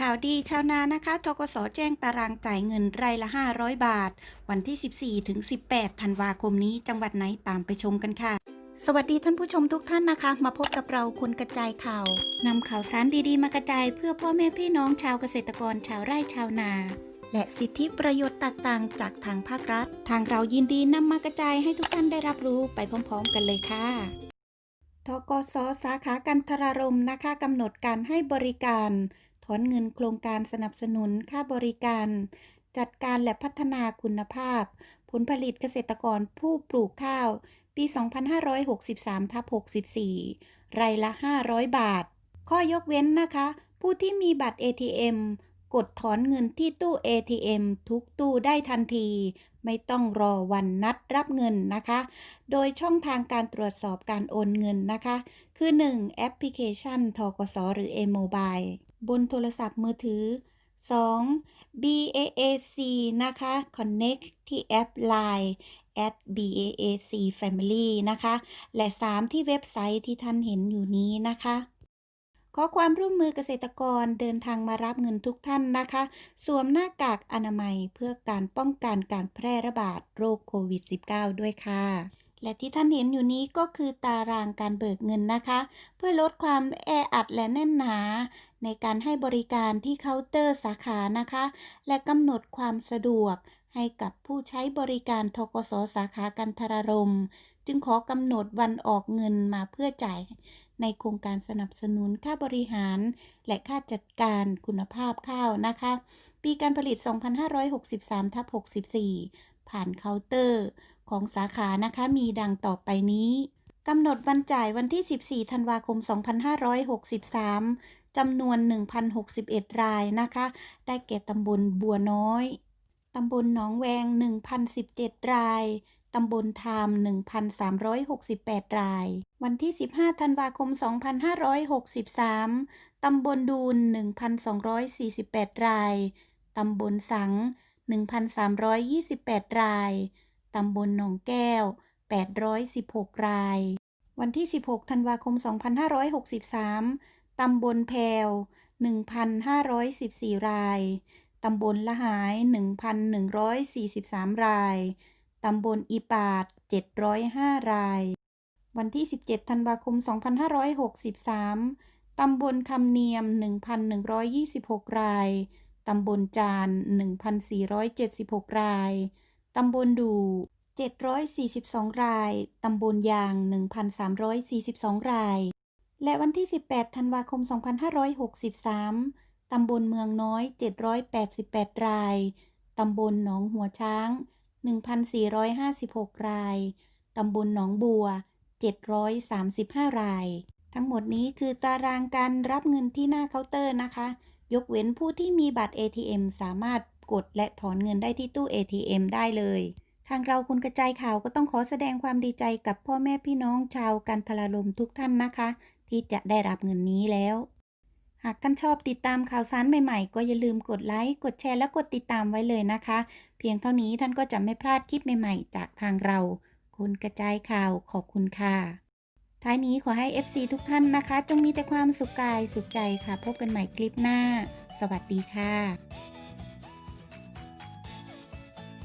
ข่าวดีชาวนานะคะ ทกสแจ้งตารางจ่ายเงินไร่ละ 500 บาท วันที่ 14 ถึง 18 ธันวาคมนี้ จังหวัดไหนตามไปชมกันค่ะ สวัสดีท่านผู้ชมทุกท่านนะคะ มาพบกับเราคนกระจายข่าวนำข่าวสารดีๆ มากระจายเพื่อพ่อแม่พี่น้องชาวเกษตรกรชาวไร่ชาวนา และสิทธิประโยชน์ต่างๆ จากทางภาครัฐ ทางเรายินดีนำมากระจายให้ทุกท่านได้รับรู้ไปพร้อม ๆ กันเลยค่ะทกสสาขากันทรารมนะคะกำหนดการให้บริการ ถอนเงินโครงการสนับสนุนค่าบริการ จัดการและพัฒนาคุณภาพ ผลผลิตเกษตรกรผู้ปลูกข้าว ปี 2563ทับ64 ไรละ 500 บาท ข้อยกเว้นนะคะ ผู้ที่มีบัตร ATM กดถอนเงินที่ตู้ ATM ทุกตู้ได้ทันที ไม่ต้องรอวันนัดรับเงินนะคะ โดยช่องทางการตรวจสอบการโอนเงินนะคะ คือ 1. แอปพลิเคชันทกสหรือ M-Mobile บนโทรศัพท์มือถือ 2. BAAC นะคะ Connect ที่แอป Line at BAAC Family นะคะ และ 3. ที่เว็บไซต์ที่ท่านเห็นอยู่นี้นะคะ ขอความร่วมมือเกษตรกรเดินทางมารับเงินทุกท่านนะคะ สวมหน้ากากอนามัยเพื่อการป้องกันการแพร่ระบาดโรคโควิด -19 ด้วยค่ะ และที่ท่านเห็นอยู่นี้ก็คือตารางการเบิกเงินนะคะ เพื่อลดความแออัดและแน่นหนา ในการให้บริการที่เคาน์เตอร์สาขานะคะ และกำหนดความสะดวกให้กับผู้ใช้บริการทกสสาขากันทรารม จึงขอกำหนดวันออกเงินมาเพื่อจ่ายในโครงการสนับสนุนค่าบริหาร และค่าจัดการคุณภาพข้าวนะคะ ปีการผลิต 2563ทับ64 ผ่านเคาน์เตอร์ ของสาขานะคะมีดังต่อไปนี้กำหนดวันจ่ายวันที่ 14 ธันวาคม 2563 จำนวน 1,061 รายนะคะ ได้แก่ตำบลบัวน้อย ตำบลหนองแวง 1,017 ราย ตำบลทาม 1,368 ราย วันที่ 15 ธันวาคม 2563 ตำบลดูน 1,248 ราย ตำบลสัง 1,328 ราย ตำบลหนองแก้ว 816 ราย วันที่ 16 ธันวาคม 2563 ตำบลแพว 1,514 ราย ตำบลละหาย 1,143 ราย ตำบลอีปาด 705 ราย วันที่ 17 ธันวาคม 2563ตำบลคำเนียม 1,126 ราย ตำบลจาน 1,476 ราย ตำบลดู742 ราย ตำบลยาง 1,342 ราย และวันที่ 18 ธันวาคม 2563 ตำบลเมืองน้อย 788 ราย ตำบลหนองหัวช้าง 1,456 ราย ตำบลหนองบัว 735 ราย ทั้งหมดนี้คือตารางการรับเงินที่หน้าเคาน์เตอร์นะคะ ยกเว้นผู้ที่มีบัตร ATM สามารถ กดและถอนเงินได้ที่ตู้ ATM ได้เลย ทางเราคุณกระจายข่าวก็ต้องขอแสดงความดีใจกับพ่อแม่พี่น้องชาวกันทรารมทุกท่านนะคะ ที่จะได้รับเงินนี้แล้ว หากท่านชอบติดตามข่าวสารใหม่ๆ ก็อย่าลืมกดไลค์กดแชร์และกดติดตามไว้เลยนะคะ เพียงเท่านี้ท่านก็จะไม่พลาดคลิปใหม่ๆ จากทางเรา คุณกระจายข่าวขอบคุณค่ะท้ายนี้ขอให้ FC ทุกท่านนะคะ จงมีแต่ความสุขกายสุขใจค่ะ พบกันใหม่คลิปหน้า สวัสดีค่ะ